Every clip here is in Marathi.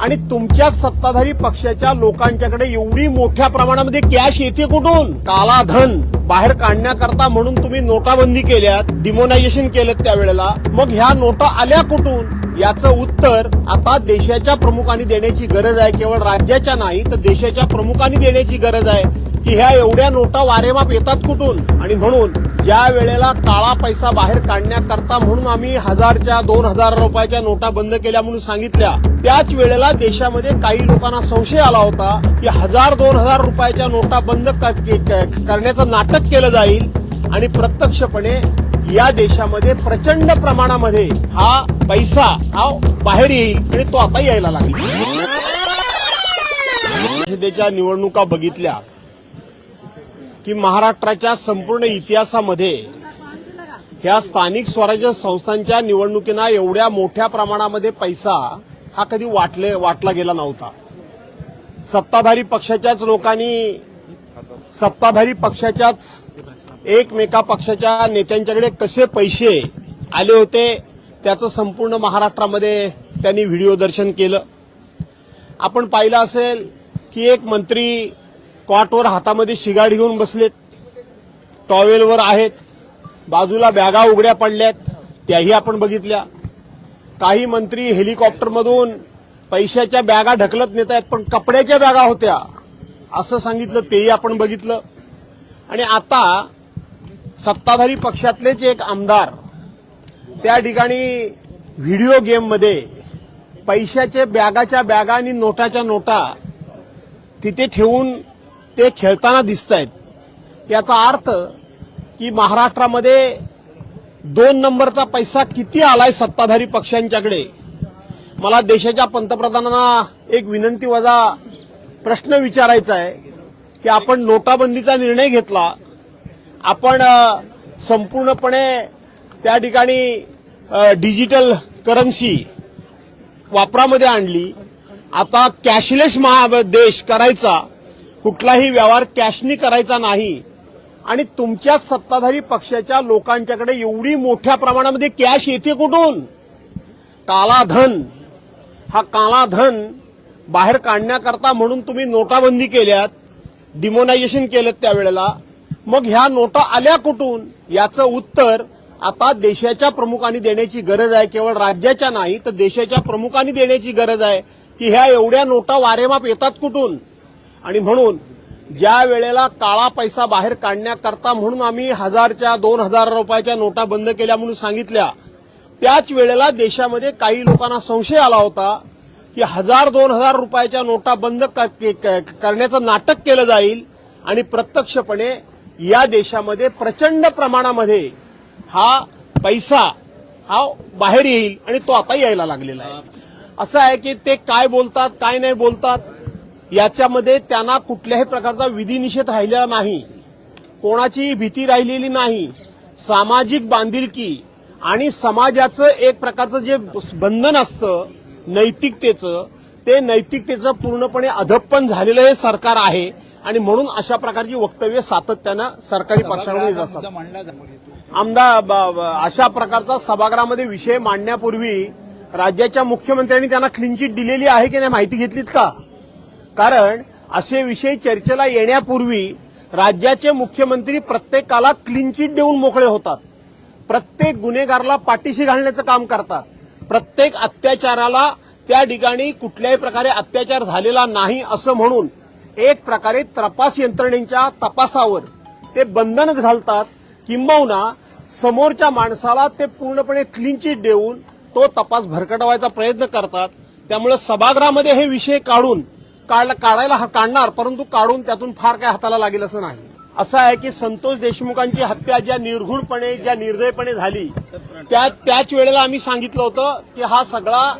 आणि तुमच्या सत्ताधारी पक्षाच्या लोकांच्याकडे एवढी मोठ्या प्रमाणामध्ये कॅश येते कुठून? काला धन बाहेर काढण्याकरता म्हणून तुम्ही नोटाबंदी केल्यात डिमोनायझेशन केलं त्यावेळेला. मग ह्या नोटा आल्या कुठून? याचं उत्तर आता देशाच्या प्रमुखांनी देण्याची गरज आहे. केवळ राज्याच्या नाही तर देशाच्या प्रमुखांनी देण्याची गरज आहे. की ह्या एवढ्या नोटा वारेमाप येतात कुठून? आणि म्हणून ज्या वेळेला काळा पैसा बाहेर काढण्याकरता म्हणून आम्ही हजारच्या दोन हजार रुपयाच्या नोटा बंद केल्या म्हणून सांगितल्या त्याच वेळेला देशामध्ये काही लोकांना संशय आला होता की हजार दोन हजार रुपयाच्या नोटा बंद के- करण्याचं नाटक केलं जाईल. आणि प्रत्यक्षपणे या देशामध्ये प्रचंड प्रमाणामध्ये हा पैसा हा बाहेर येईल आणि तो आता यायला लागेल. परिषदेच्या निवडणुका बघितल्या. की महाराष्ट्राच्या संपूर्ण इतिहासामध्ये ह्या स्थानिक स्वराज्य संस्थांच्या निवडणुकींना एवढ्या मोठ्या प्रमाणामध्ये पैसा हा कधी वाटले वाटला गेला नव्हता. सत्ताधारी पक्षाच्याच लोकांनी सत्ताधारी पक्षाच्याच एकमेका पक्षाच्या नेत्यांच्याकडे कसे पैसे आले होते त्याचं संपूर्ण महाराष्ट्रामध्ये त्यांनी व्हिडिओ दर्शन केलं. आपण पाहिलं असेल की एक मंत्री कॉटवर हातामध्ये शिगाड घेऊन बसलेत. टॉवेलवर आहेत. बाजूला बॅगा उघड्या पडल्यात. त्याही आपण बघितल्या. काही मंत्री हेलिकॉप्टरमधून पैशाच्या बॅगा ढकलत नेत आहेत पण कपड्याच्या बॅगा होत्या. असं सांगितलं तेही आपण बघितलं. आणि आता सत्ताधारी पक्षातलेच एक आमदार त्या ठिकाणी व्हिडिओ गेममध्ये पैशाचे बॅगाच्या बॅगा आणि नोटाच्या नोटा तिथे ठेवून ते खेळताना दिसत आहेत याचा अर्थ की महाराष्ट्रामध्ये दोन नंबरचा पैसा किती आलाय सत्ताधारी पक्षांच्याकडे? मला देशाच्या पंतप्रधानांना एक विनंती वजा प्रश्न विचारायचा आहे की आपण नोटाबंदीचा निर्णय घेतला. आपण संपूर्णपणे त्या ठिकाणी डिजिटल करन्सी वापरामध्ये आणली. आता कॅशलेस महा देश करायचा कुठलाही व्यवहार कॅशनी करायचा नाही. आणि तुमच्या सत्ताधारी पक्षाच्या लोकांच्याकडे एवढी मोठ्या प्रमाणामध्ये कॅश येते कुठून? कालाधन हा कालाधन बाहेर काढण्याकरता म्हणून तुम्ही नोटाबंदी केल्यात डिमोनायझेशन केलं त्यावेळेला. मग ह्या नोटा आल्या कुठून? याचं उत्तर आता देशाच्या प्रमुखांनी देण्याची गरज आहे. केवळ राज्याच्या नाही तर देशाच्या प्रमुखांनी देण्याची गरज आहे. की ह्या एवढ्या नोटा वारेमाप येतात कुठून? आणि म्हणून ज्या वेळेला काळा पैसा बाहेर काढण्याकरता म्हणून आम्ही हजारच्या दोन हजार रुपयाच्या नोटा बंद केल्या म्हणून सांगितल्या त्याच वेळेला देशामध्ये काही लोकांना संशय आला होता की हजार दोन हजार रुपयाच्या नोटा बंद क- के- क- करण्याचं नाटक केलं जाईल आणि प्रत्यक्षपणे या देशामध्ये प्रचंड प्रमाणामध्ये हा पैसा हा बाहेर येईल आणि तो आता यायला लागलेला आहे. असं आहे की ते काय बोलतात काय नाही बोलतात याच्यामध्ये त्यांना कुठल्याही प्रकारचा विधिनिषेध राहिलेला नाही. कोणाची भीती राहिलेली नाही. सामाजिक बांधिलकी आणि समाजाचं एक प्रकारचं जे बंधन असतं नैतिकतेचं ते नैतिकतेचं पूर्णपणे अधप्पन झालेलं हे सरकार आहे. आणि म्हणून अशा प्रकारची वक्तव्य सातत्यानं सरकारी पक्षाकडून येत असतात. आमदार अशा प्रकारचा सभागृहामध्ये विषय मांडण्यापूर्वी राज्याच्या मुख्यमंत्र्यांनी त्यांना क्लीन चिट दिलेली आहे की नाही माहिती घेतलीत का? कारण असे विषय चर्चेला येण्यापूर्वी राज्याचे मुख्यमंत्री प्रत्येकाला क्लीन देऊन मोकळे होतात. प्रत्येक गुन्हेगाराला पाठीशी घालण्याचं काम करतात. प्रत्येक अत्याचाराला त्या ठिकाणी कुठल्याही प्रकारे अत्याचार झालेला नाही असं म्हणून एक प्रकारे तपास यंत्रणेच्या तपासावर ते बंधनच घालतात किंबहुना समोरच्या माणसाला ते पूर्णपणे क्लीन देऊन तो तपास भरकटवायचा प्रयत्न करतात. त्यामुळे सभागृहामध्ये हे विषय काढून काढायला काढणार परंतु काढून त्यातून फार काय हाताला लागेल असं नाही. असं आहे की संतोष देशमुखांची हत्या ज्या निर्घुणपणे ज्या निर्दयपणे झाली त्या त्याच वेळेला आम्ही सांगितलं होतं की हा सगळा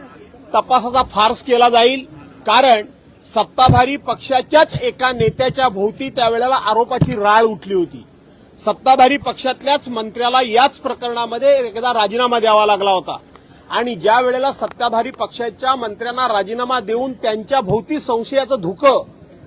तपासाचा फार्स केला जाईल. कारण सत्ताधारी पक्षाच्याच एका नेत्याच्या भोवती त्यावेळेला आरोपाची राळ उठली होती. सत्ताधारी पक्षातल्याच मंत्र्याला याच प्रकरणामध्ये एकदा राजीनामा द्यावा लागला होता. आणि ज्या वेळेला सत्ताधारी पक्षाच्या मंत्र्यांना राजीनामा देऊन त्यांच्या भोवती संशयाचं धुकं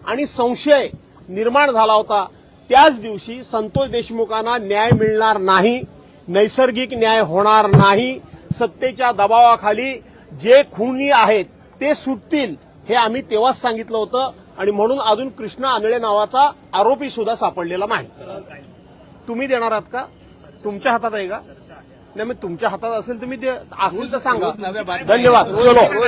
आणि संशय निर्माण झाला होता त्याच दिवशी संतोष देशमुखांना न्याय मिळणार नाही नैसर्गिक न्याय होणार नाही सत्तेच्या दबावाखाली जे खुनी आहेत ते सुटतील हे आम्ही तेव्हाच सांगितलं होतं आणि म्हणून अजून कृष्णा आंधळे नावाचा आरोपी सुद्धा सापडलेला नाही. तुम्ही देणार आहात का? तुमच्या हातात आहे का? नाही मग तुमच्या हातात असेल तुम्ही ते असेल तर सांगा. धन्यवाद. चलो.